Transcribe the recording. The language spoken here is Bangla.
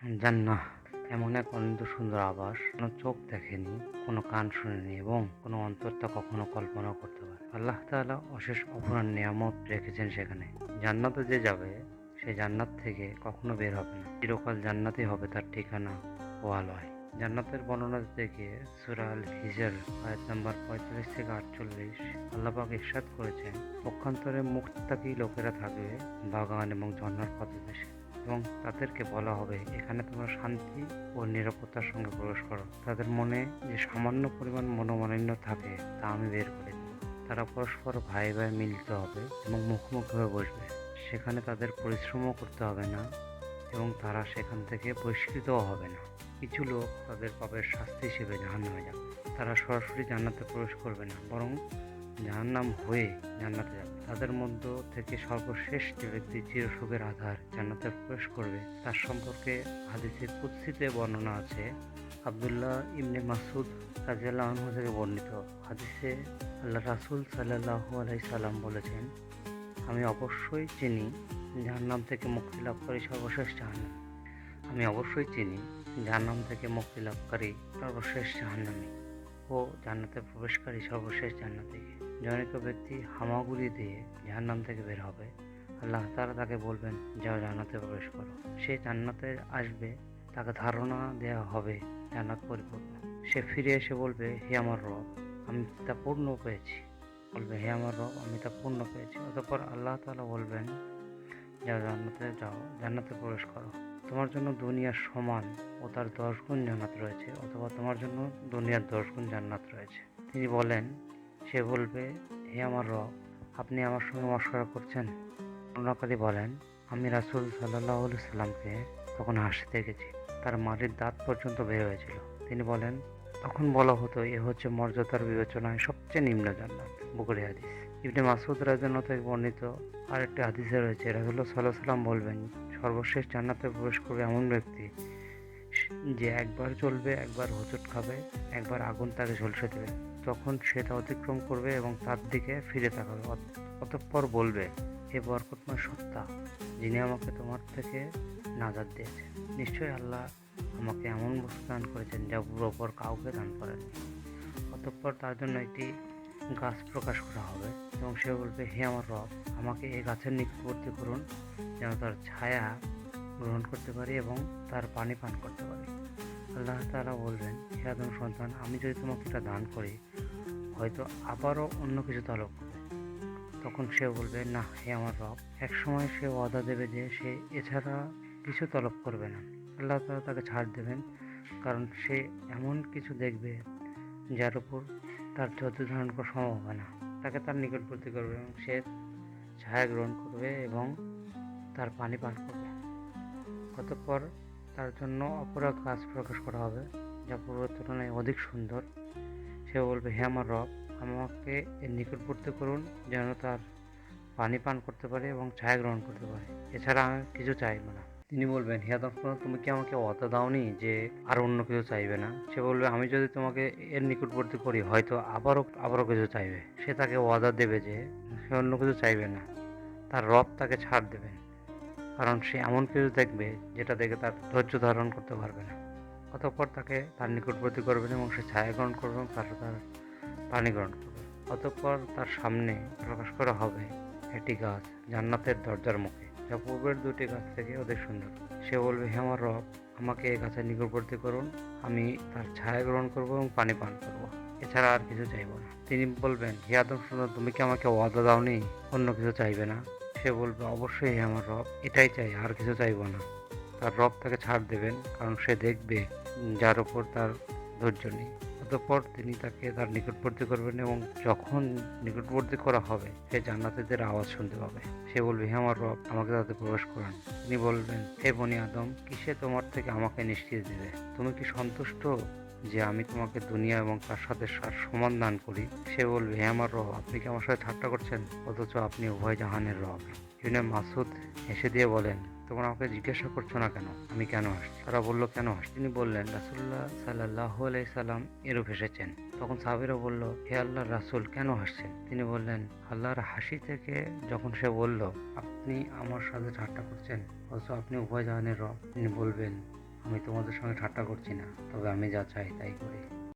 জান্নাহ এমন এক অনিন্দ সুন্দর আবাস কোনো চোখ দেখেনি, কোনো কান শুনেনি এবং কোনো অন্তর তা কখনো কল্পনা করতে পারে আল্লাহ তাআলা অশেষ অপরাণ নিয়ামত রেখেছেন সেখানে। জান্নাতে যে যাবে, সে জান্নাত থেকে কখনো বের হবে না। চিরকাল জান্নাতই হবে তার ঠিকানা ও আলয়। জান্নাতের বর্ণনা থেকে সুরাল হিজর আয়াত নাম্বার পঁয়তাল্লিশ থেকে আটচল্লিশ আল্লাপাক ইরশাদ করেছেন, পক্ষান্তরে মুক্তাকি লোকেরা থাকবে বাগান এবং ঝর্ণার পথদেশে এবং তাদেরকে বলা হবে, এখানে তোমরা শান্তি ও নিরাপত্তার সঙ্গে প্রবেশ করো। তাদের মনে যে সামান্য পরিমাণ মনোমালিন্য থাকে, তা আমি বের করে দেব। তারা পরস্পর ভাই ভাই মিলিত হবে এবং মুখোমুখি হয়ে বসবে। সেখানে তাদের পরিশ্রমও করতে হবে না এবং তারা সেখান থেকে বহিষ্কৃতও হবে না। কিছু লোক তাদের পাপের শাস্তি হিসেবে জাহান্নামে যাবে। তারা সরাসরি জান্নাতে প্রবেশ করবে না, বরং জাহান্নাম হয়ে জান্নাতে যাবে। তাদের মধ্য থেকে সর্বশেষ যে ব্যক্তি চিরসুখের আধার জান্নাতে প্রবেশ করবে, তার সম্পর্কে হাদিসে কুৎসিতে বর্ণনা আছে। আবদুল্লাহ ইবনে মাসুদ রাজিয়াল্লাহ আনহু থেকে বর্ণিত। হাদিসে আল্লাহ রাসুল সাল্লাহু আলাই সাল্লাম বলেছেন, আমি অবশ্যই চিনি জাহান্নাম থেকে মুক্তি লাভকারী সর্বশেষ জাহান্নাম। আমি অবশ্যই চিনি জাহান্নাম থেকে মুক্তি লাভকারী সর্বশেষ জাহান্নামী। ও জান্নাতে প্রবেশকারী সর্বশেষ জান্নাতি। জনিত ব্যক্তি হামাগুড়ি দিয়ে জাহান্নাম থেকে বের হবে। আল্লাহ তারা তাকে বলবেন, যাও জান্নাতে প্রবেশ করো। সে জান্নাতে আসবে, তাকে ধারণা দেওয়া হবে, জান্নাত পরিপূর্ণ। সে ফিরে এসে বলবে, হে আমার রব, আমি তা পূর্ণ পেয়েছি। বলবে, হে আমার রব, আমি তা পূর্ণ পেয়েছি। অতঃপর আল্লাহ তাআলা বলবেন, যাও জান্নাতে যাও, জান্নাতে প্রবেশ করো। তোমার জন্য দুনিয়ার সমান ও তার দশ গুণ জান্নাত রয়েছে, অথবা তোমার জন্য দুনিয়ার দশ গুণ জান্নাত রয়েছে। তিনি বলেন, সে বলবে, হে আমার রব, আপনি আমার সঙ্গে মস্করা করছেন? বর্ণনাকারী বলেন, আমি রাসুল সাল্লাহ সাল্লামকে তখন হাসতে দেখেছি। তার মাটির দাঁত পর্যন্ত বের হয়েছিল। তিনি বলেন, তখন বলা হতো, এ হচ্ছে মর্যাদার বিবেচনায় সবচেয়ে নিম্ন জান্নাত। বুকুরি হাদিস। ইবনে মাসুদ রাজন থেকে বর্ণিত আরেকটি হাদিসে রয়েছে রাসুল্লাহ সাল্লাহ সাল্লাম বলবেন সর্বশেষ জান্নাতে প্রবেশ করবে এমন ব্যক্তি যে একবার চলবে, একবার হোঁচট খাবে, একবার আগুন তাকে ঝলসে দেবে। তখন সেটা অতিক্রম করবে এবং তার দিকে ফিরে তাকাবে। অত- অতঃপর বলবে হে বরকতময় সত্তা যিনি আমাকে তোমার থেকে নাজাদ দিয়েছে। নিশ্চয়ই আল্লাহ আমাকে এমন বস্তু দান করেছেন যা পুরো কাউকে দান করেন অতঃপর তার জন্য একটি গাছ প্রকাশ করা হবে এবং সে বলবে, হে আমার রব, আমাকে এই গাছের নিকটবর্তী করুন, যেন তার ছায়া গ্রহণ করতে পারি এবং তার পানি পান করতে পারি। আল্লাহ তাআলা বলবেন হে আদম সন্তান, আমি যদি তোমাকে এটা দান করি, হয়তো আবারও অন্য কিছু তলব করবে। তখন সে বলবে, না, হে আমার রব এক সময় সে ওয়াদা দেবে যে সে এছাড়া কিছু তলব করবে না। আল্লাহ তাআলা তাকে ছাড় দেবেন, কারণ সে এমন কিছু দেখবে যার উপর তার ধৈর্য ধারণ করা সম্ভব হবে না। তাকে তার নিকটবর্তী করবে এবং সে ছায়া গ্রহণ করবে এবং তার পানি পান করবে। অতঃপর তার জন্য অপরাধ কাজ প্রকাশ করা হবে, যা পূর্বের তুলনায় অধিক সুন্দর। সে বলবে, হে আমার রব, আমাকে এর নিকটবর্তী করুন, যেন তার পানি পান করতে পারে এবং ছায়া গ্রহণ করতে পারে। এছাড়া আমি কিছু চাইব না। তিনি বলবেন হে আদম তুমি কি আমাকে অত দাওনি যে আর অন্য কিছু চাইবে না? সে বলবে, আমি যদি তোমাকে এর নিকটবর্তী করি, হয়তো আবারও আবারও কিছু চাইবে। সে তাকে ওয়াদা দেবে যে সে অন্য কিছু চাইবে না। তার রব তাকে ছাড় দেবেন, কারণ সে এমন কিছু দেখবে যেটা দেখে তার ধৈর্য ধারণ করতে পারবে না। অতঃপর তাকে তার নিকটবর্তী করবেন এবং সে ছায়া গ্রহণ করবে এবং তার তার পানি গ্রহণ করবে। অতঃপর তার সামনে প্রকাশ করা হবে একটি গাছ জান্নাতের দরজার মুখে। যা পূর্বের দুটি গাছ থেকে অধিক সুন্দর। সে বলবে, হে আমার রব, আমাকে এই গাছের নিকটবর্তী করুন। আমি তার ছায়া গ্রহণ করব এবং পানি পান করব। এছাড়া আর কিছু চাইব না। তিনি বলবেন, হে আদম সুন্দর তুমি কি আমাকে ওয়াদা দাওনি? অন্য কিছু চাইবে না? সে বলবে, অবশ্যই হে আমার রব, এটাই চাই, আর কিছু চাইব না। তার রব তাকে ছাড় দেবেন, কারণ সে দেখবে যার উপর তার ধৈর্য নেই। অতঃপর তিনি তাকে তার নিকটবর্তী করবেন এবং যখন নিকটবর্তী করা হবে, সে জান্নাতীদের আওয়াজ শুনতে পাবে। সে বলবে, হে আমার রব, আমাকে তাতে প্রবেশ করান। তিনি বলবেন, হে বনি আদম, কিসে তোমার থেকে আমাকে নিশ্চিত দেবে? তুমি কি সন্তুষ্ট যে আমি তোমাকে দুনিয়া এবং তার সাথে সমান দান করি? সে বলবে, হে আমার রব, আপনি কি আমার সাথে ঠাট্টা করছেন? অথচ আপনি উভয় জাহানের রব। ইউনে মাসুদ হেসে দিয়ে বলেন তোমরা আমাকে জিজ্ঞাসা করছ না কেন? আমি কেন আসছি? তারা বলল, কেন আসছি? তিনি বললেন রাসুল্লাহ সাল্লাহ সাল্লাম এরূপ এসেছেন। তখন সাহাবিরা বলল, হে আল্লাহ রাসুল, কেন হাসছেন তিনি বললেন, আল্লাহর হাসি থেকে যখন সে বলল, আপনি আমার সাথে ঠাট্টা করছেন, অথচ আপনি উভয় জাহানের রব। তিনি বলবেন, আমি তোমাদের সঙ্গে ঠাট্টা করছি না, তবে আমি যা চাই তাই করি।